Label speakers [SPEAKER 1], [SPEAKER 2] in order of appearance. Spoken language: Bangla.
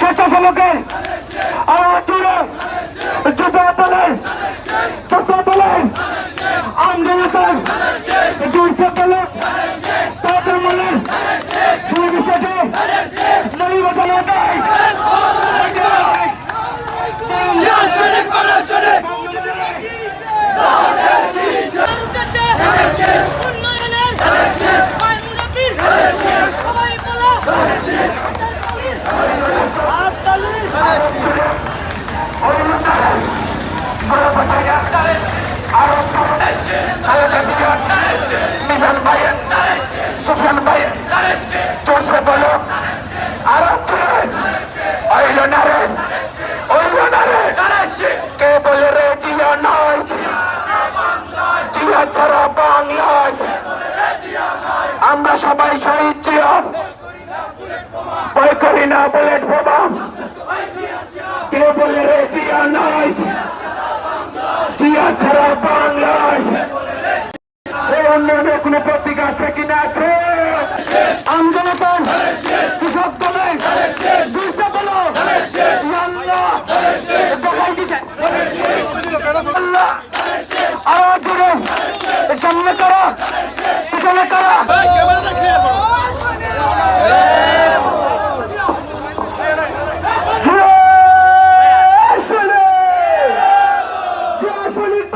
[SPEAKER 1] স্বেচ্ছাসেবকের আন্দোলন জুড়তে তোলেন তাদের মনে দুই বিষয়টি নই আমরা সবাই শহীদ জিয়া ভয় করি না, বুলেট বোমা। কে বলে রে, জিয়া নাই? জিয়া ছাড়া বাংলায়। এই অন্যান্য কোন প্রতীক আছে কিনা? আছে করো। পিছনে করো। জয় জয় সৈনিক